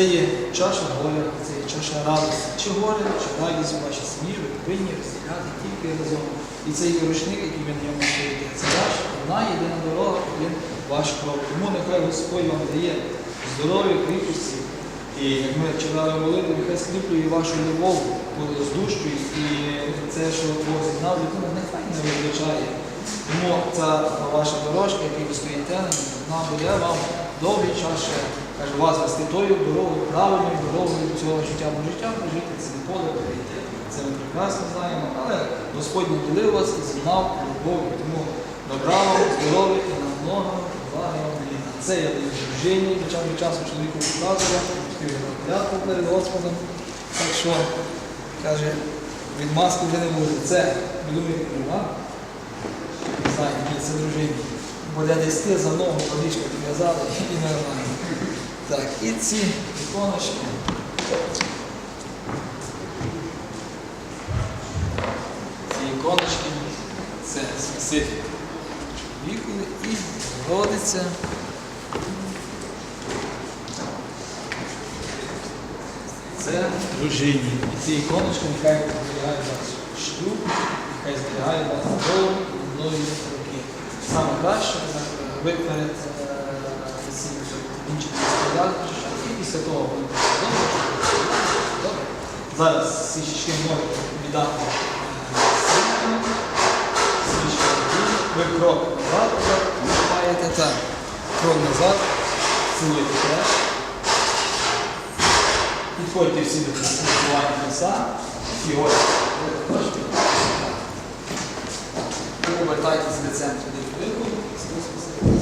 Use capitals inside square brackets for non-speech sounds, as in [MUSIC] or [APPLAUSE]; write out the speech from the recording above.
Це є чаша горя, це є чаша радості. Чи горе, чи радість у вашій сім'ї, ви повинні розділяти тільки разом. І цей рушник, який ви на ньому стоїте, це ваш одна єдина дорога, один ваш крок. Тому нехай Господь вам дає здоров'я, кріпості. І як ми вчора молили, нехай скріплює вашу любов, здущує, і це, що Бог зігнав людину, нехай не визначає. Тому ця ваша дорожка, яку ви стоїте, вона буде вам довгий час ще каже, вас вести тою дорогою, правильною дорогою цього життя, бо життя прожити це не поле перейти. Це ми прекрасно знаємо, але Господь ділив вас і зігнав любов'ю. Тому добра вам, здоров'я і на много благи вам літа. Це я даю дружині, до часу часу чоловіку показував, клятву перед Господом. Так що, каже, від маски вже не буде. Це будує права. Не це дружині. Десь ти за ногу водичку підв'язали і [LAUGHS] нормально. Так, і ці іконочки. Ці іконочки це спаситель чоловікові і родиться. Це дружині. І ці іконочки нехай зберігають вас шлюб, нехай зберігають вас довго і многі роки. Саме краще ви перед е, весіллям інших стояти, і після того ви добре. Зараз свічки можуть віддати світло, свічки ви крок назад, маєте так, крок назад, цілуєте теж. Підходьте всі до спілкування Христа і ось ви. Повертайтеся до центру до Христос Воскрес!